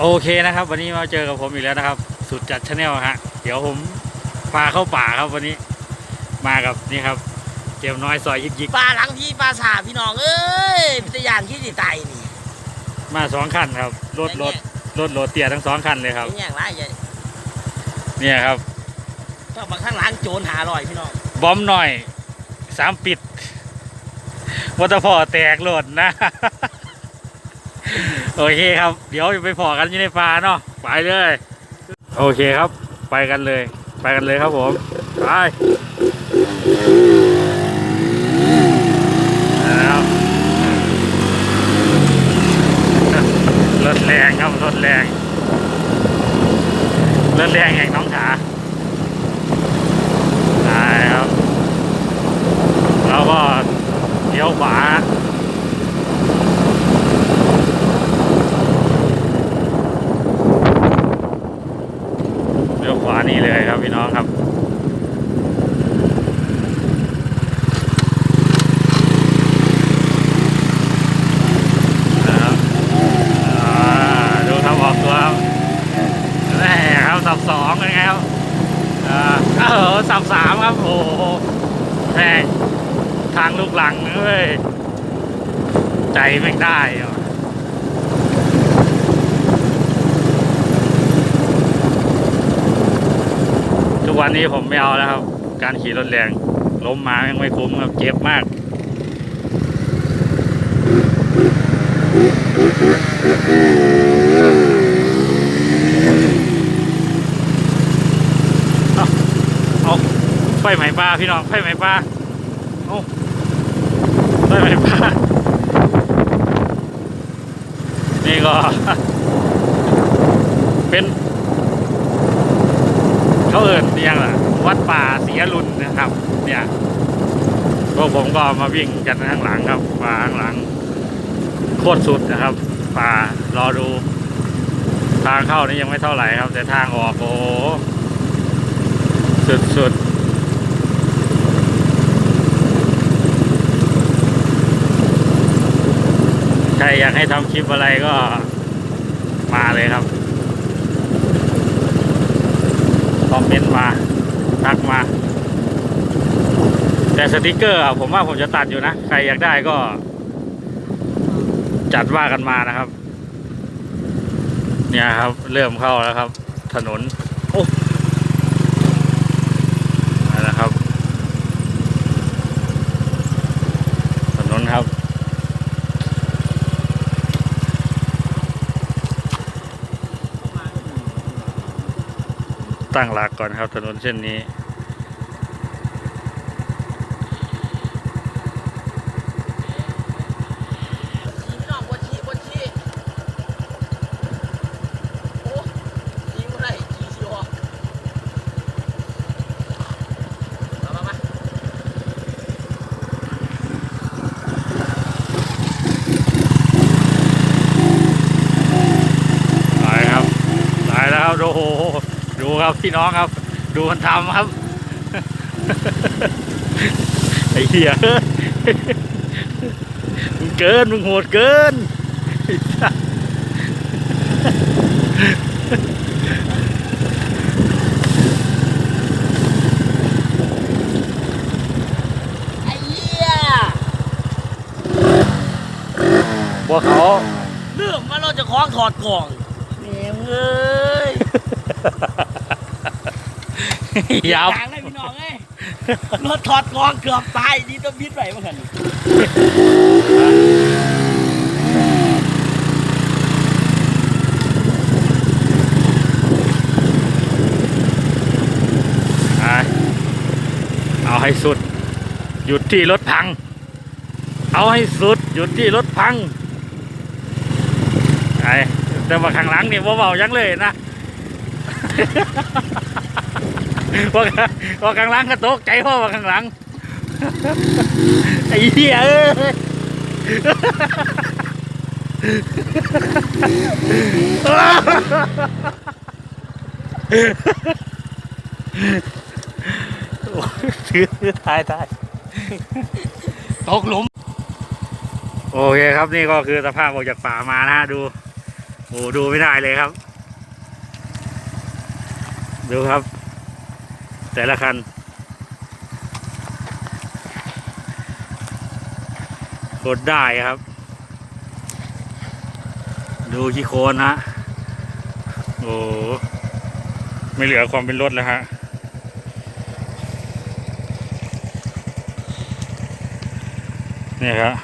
โอเคนะครับ วันนี้มาเจอกับผมอีกแล้วนะครับ สุดจัดชาแนลฮะเดี๋ยวผมพาเข้าป่าครับวันนี้ มากับนี่ครับเกมน้อยซอยยิกยิกปลาหลังพี่ปลาสาพี่น้องเอ้ยพิทยานที่สิตายนี่มาสองคันครับรถรถรถโรถเตียทั้งสองคันเลยครับเป็นอย่างไรใหญ่เนี่ยครับก็บางข้างหล้างโจรหาลอยพี่น้องบอมหน่อยสามปิดวัตพ่อแตกหล่นนะ โอเคครับ เดี๋ยวไปพอกันอยู่ในป่าเนาะไปเลย โอเคครับ ไปกันเลย ไปกันเลยครับผมไปแล้วรถแรงครับรถแรงรถแรงแห่งน้องขาใช่ครับ แล้วก็เลี้ยวขวา เลี้ยวขวานี่เลยครับพี่น้องครับ นะครับอ่าดูครับออกตัวครับแม่ครับสับสองเป็นไงครับอ่าเออสับสามครับ โอ้โห แม่งทางลูกหลังเอ้ย ใจไม่ได้ทุกวันนี้ผมไม่เอาแล้วครับ การขี่รถแรงล้มมายังไม่คุ้มครับเจ็บมากอา ไฟไหมปลาพี่น้องไฟไหมปลาเอาไฟไหมปลานี่ก็ เป็น เขาเอิญเรียงล่ะ วัดป่าเสียรุนนะครับ เนี่ยพวกผมก็มาวิ่งกันข้างหลังครับป่าข้างหลัง โคตรสุดนะครับป่ารอดู ทางเข้านี่ยังไม่เท่าไหร่ครับ แต่ทางออกโอ้สุดสุ ใครอยากให้ทำคลิปอะไรก็มาเลยครับ คอมเมนต์มา ทักมา แต่สติกเกอร์ผมว่าผมจะตัดอยู่นะ ใครอยากได้ก็ จัดว่ากันมานะครับ เนี่ยครับ เริ่มเข้าแล้วครับ ถนน โอ้นั่นแหละครับ ถนนครับ ตั้งหลักก่อนครับถนนเส้นนี้พี่น้องบนชีบนชีโอ้ยิงอะไรจีซีออกมามามาตายครับตายแล้วครับโอ้โหดู ครับพี่น้องครับ ดูมันทำครับ ไอ้เหี้ยมึงเกินมึงโหดเกินไอ้เหี้ยพวกเขาเรื่องมาเราจะคล้องถอดกล่องแหมมเอ้ย ยับทางได้พี่น้องเอ้ยรถถอดกล่องเกือบตายดีต้องบิดไปมากันอะเอาให้สุด หยุดที่รถพัง เอาให้สุด หยุดที่รถพังไอ้แต่ว่าข้างหลังนี่ว่าเบาๆยังเลยนะ ว่าว่าข้างหลังก็ตกใจพราะว่าข้างหลังไอ้เหี้ยเอ้ยถือตายตายตกหลุม โอเคครับนี่ก็คือสภาพออกจากป่ามานะฮะดูโอ้ดูไม่ได้เลยครับ ดูครับ แต่ละคัน กดได้ครับ ดูขี้โคลนฮะ โอ้ไม่เหลือความเป็นรถแล้วฮะนี่ครับ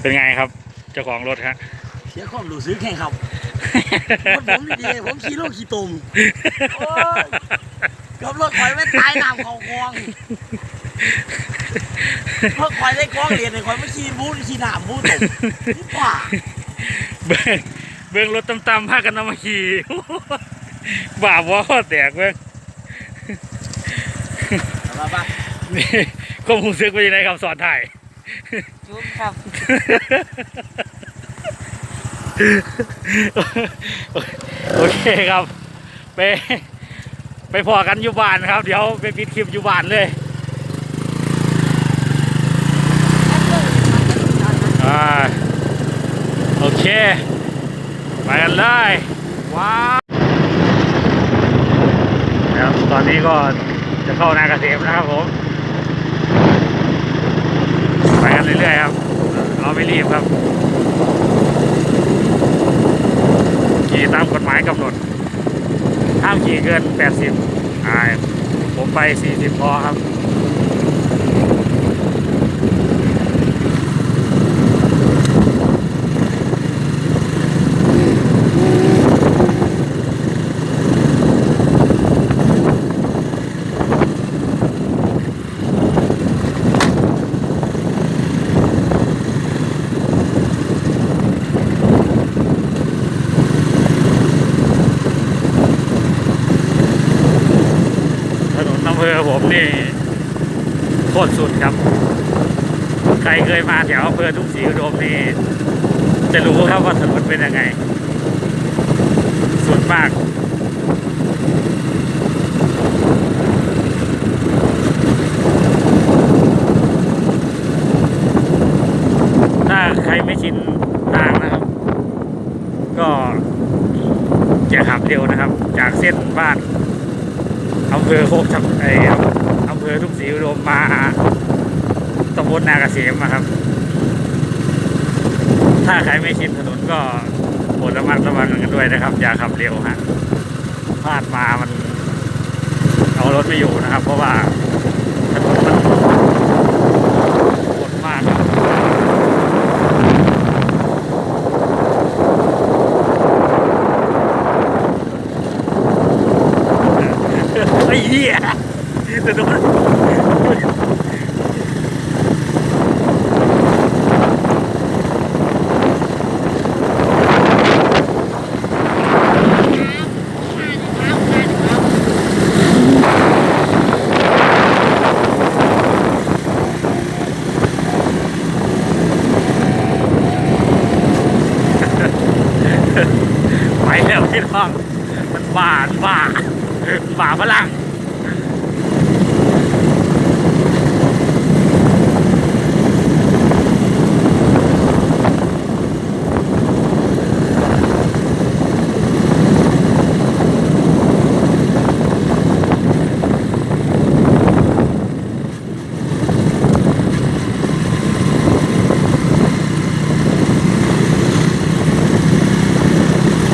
เป็นไงครับ เจ้าของรถฮะเสียความรู้สึกแข่งครับรถผมดีๆผมขี่รถขี่ตุ่มโอ้ย กับรถข่อยไม่ตายน้ำเขาคลองเพราะข่อยได้กล้องเรียนเลยข่อยไม่ขี่บู๊ขี่น้ำบู๊ตุ่มนี่ป่าเบิ้งเบิ้งรถต่ำๆพากันนำมาขี่บาปว่าข้อแตกเบิ้งมาปะนี่ก็มูซึกไปยังไงครับสอนถ่ายจุ๊บครับโอเคครับไป ไปพอกันอยู่บ้านครับ เดี๋ยวไปปิดคลิปอยู่บ้านเลยโอเค ไปกันเลยว้าวครับตอนนี้ก็จะเข้านาเกษตรนะครับผม ไปกันเรื่อยๆครับเราไม่รีบครับขี่ตามกฎหมายกำหนด ห้ามขี่เกิน 80อ่าผมไป 40 พอครับ ถนนอำเภอผมนี่โคตร สุดครับ ใครเคยมาแถวอำเภอทุ่งศรีอุดมนี่จะรู้ครับว่าถนนเป็นยังไง สุดมากถ้าใครไม่ชินทางนะครับ ก็อย่าขับเร็วนะครับ จากเส้นบ้านอำเภอโคกชับไออำ เภอทุกศรีอุดมมาตำบลนาเกษมอะครับ ถ้าใครไม่ชินถนนก็โปรดระมัดระวังกันด้วยนะครับ อย่าขับเร็วฮะพลาดมามันเอารถไม่อยู่นะครับ เพราะว่าถนนมันโหดมากครับไอ้เหี้ย ถนนไปแล้วพี่น้องมันบ้ามันบ้าบ้าพลัง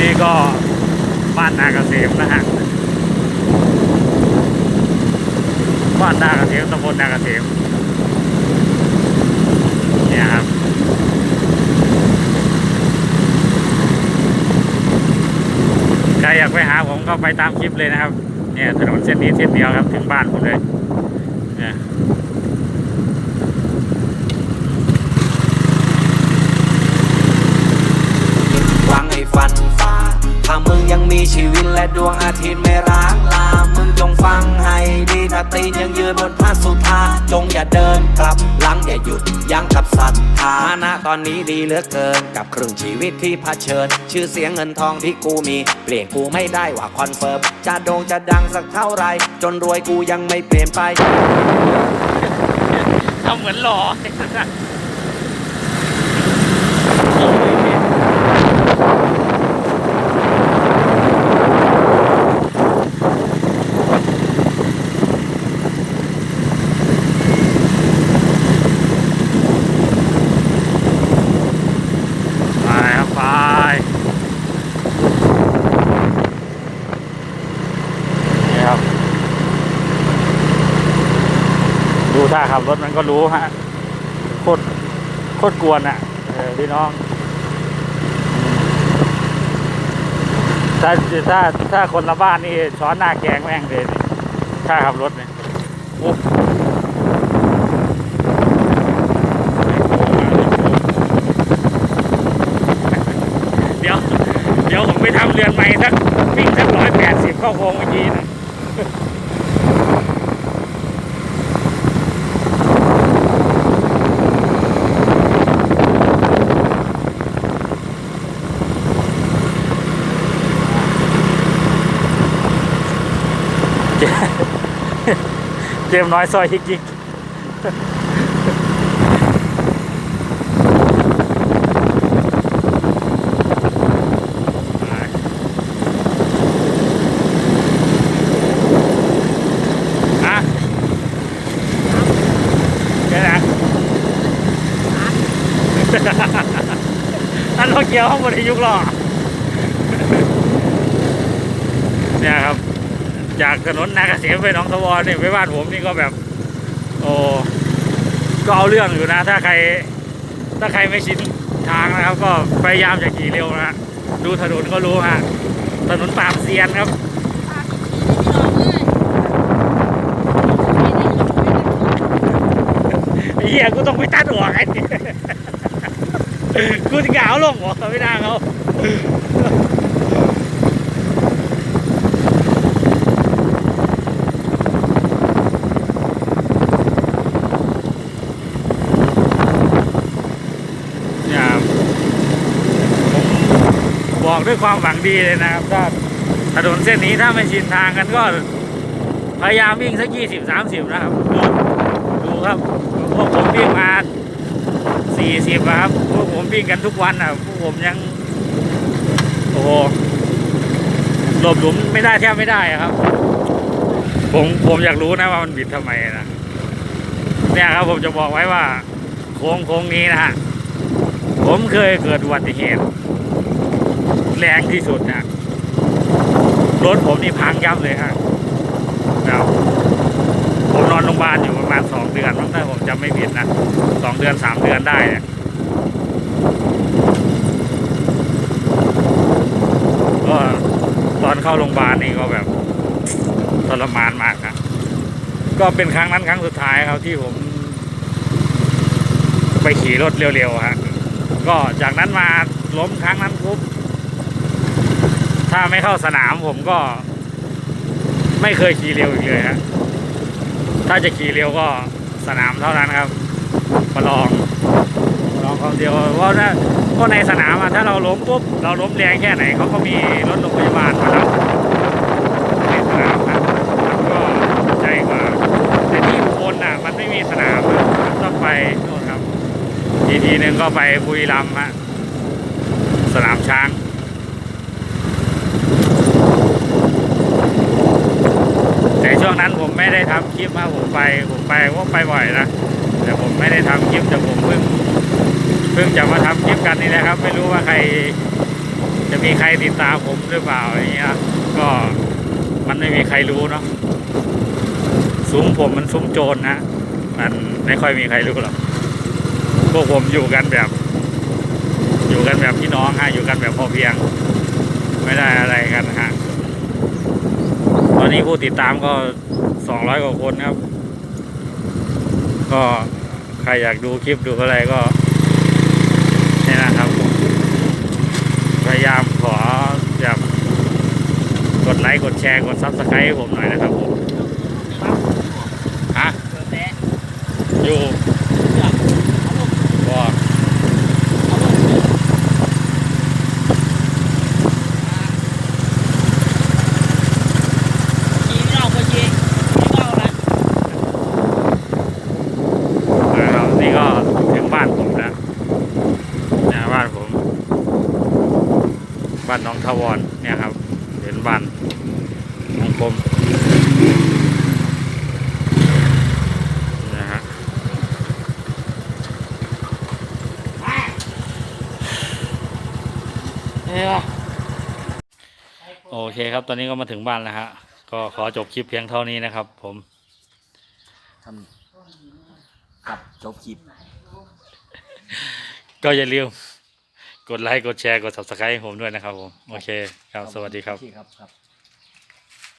นี่ก็บ้านนาเกษมนะฮะ บ้านนาเกษมตำบลนาเกษมเนี่ยครับ ใคร อยากไปหาผมก็ไปตามคลิปเลยนะครับ เนี่ยถนนเส้นนี้เส้นเดียวครับถึงบ้านผมเลยเนี่ย หวังให้ฟันฟ้า ถ้ามึงยังมีชีวิตและดวงอาทิตย์ไม่ร้างลา มึงจงฟังให้ดีถ้าตีนยังยืนบนพระสุธาจงอย่าเดินกลับหลังอย่าหยุดยั้งกับศรัทธานะตอนนี้ดีเหลือเกิน กับครึ่งชีวิตที่เผชิญ ชื่อเสียงเงินทองที่กูมี เปลี่ยนกูไม่ได้ว่าคอนเฟิร์มจะโด่งจะดังสักเท่าไหรจนรวยกูยังไม่เปลี่ยนไป ทำเหมือนหล่อ ขับรถมันก็รู้ฮะโคตรโคตรกวนอะพี่น้อง ถ้าถ้าถ้าคนละบ้านนี่ช้อนหน้าแกงแม่งเลยถ้าขับรถเนี่ยโอ้เดี๋ยว เดี๋ยวผมไปทำเรือนใหม่สักวิ่งสักร้อยแปดสิบเข้าโค้งเมื่อกี้นะ เจมส์น้อยซอยฮิกยิกอะแค่นั้นอันเราเกี่ยวข้างบนที่ยุกหรอเนี่ยครับ จากถนนนาเกษมไปหนองสวรนี่ไปบ้านผมนี่ก็แบบ โอ้ก็เอาเรื่องอยู่นะ ถ้าใคร ถ้าใครไม่ชินทางนะครับ ก็พยายามจะขี่เร็วนะฮะดูถนนก็รู้ฮะถนนปามเซียนครับไอ้เหี้ยกูต้องไปตัดหัวไอ้กูจะกล่าวลงหัวไม่ได้เขา เนี่ยผมบ อกด้วยความหวังดีเลยนะครับถ้าถนนเส้นนี้ถ้าไม่ชินทางกันก็พยายามวิ่งสักยี่สิบสามสิบนะครับดูดูครับพวกผมวิ่งมาสี่สิบครับพวกผมวิ่งกันทุกวันอะพวกผมยัง โอ้โหหลบหลุมไม่ได้แทบไม่ได้อะครับ ผมผมอยากรู้นะว่ามันบิดทำไมนะเนี่ยครับผมจะบอกไว้ว่า โค้งโค้งนี้นะฮะผมเคยเกิดอุบัติเหตุ แรงที่สุดนะรถผมนี่พังยับเลยฮะครับผมนอนโรงพยาบาลอยู่ประมาณสองเดือนมั้งถ้าผมจำไม่ผิดนะสองเดือนสามเดือนได้เนี่ยก็ตอนเข้าโรงพยาบาลนี่ก็แบบทรมานมากครับก็เป็นครั้งนั้นครั้งสุดท้ายครับที่ผม ไปขี่รถเร็วๆฮะก็จากนั้นมาล้มครั้งนั้นปุ๊บ ถ้าไม่เข้าสนามผมก็ ไม่เคยขี่เร็วอีกเลยฮะถ้าจะขี่เร็วก็สนามเท่านั้นครับมาลองมาลองความเดียวเพราะถ้าเพราะในสนามอะถ้าเราล้มปุ๊บเราล้มแรงแค่ไหนเขาก็มีรถโรงพยาบาลมารับในสนามนะมันก็ใจกว่าแต่ที่อุบน่ะ มันไม่มีสนามต้องไปโน่นครับอีทีหนึ่งก็ไปบุรีรัมย์ฮะสนามช้าง แต่ ช่วงนั้นผมไม่ได้ทำคลิปมาผมไปผมไปว่าไปบ่อยนะแต่ผมไม่ได้ทำคลิปแต่ผมเพิ่งเพิ่งจะมาทำคลิปกันนี่นะครับ ไม่รู้ว่าใคร จะมีใครติดตามผมหรือเปล่าอย่างเงี้ยก็มันไม่มีใครรู้เนาะซุ้มผมมันซุ้มโจรนะมันไม่ค่อยมีใครรู้หรอกพวกผมอยู่กันแบบ อยู่กันแบบพี่น้องฮะอยู่กันแบบพอเพียง ไม่ได้อะไรกันฮะ อนนี้ผู้ติดตามก็สองร้อยกว่าคนครับ ก็ใครอยากดูคลิปดูอะไรก็นี่นะครับพยายามขอแบบกดไลค์กดแชร์กดซับสไครต์ให้ผมหน่อยนะครับผมฮะอยู่ก็ ขี่ไม่เอาไปขี่ไม่เอานะ นะครับนี่ก็ถึงบ้านผมแล้วเนี่ยบ้านผม บ้านน้องทวรเนี่ยครับเห็นบ้านของผมนะฮะโอเคครับ ตอนนี้ก็มาถึงบ้านแล้วฮะ ก็ขอจบคลิปเพียงเท่านี้นะครับ ผมทำครับจบคลิป ก็อย่าลืม กดไลค์กดแชร์กด subscribe ให้ผมด้วยนะครับผม โอเคครับสวัสดีครับโอเคครับครับ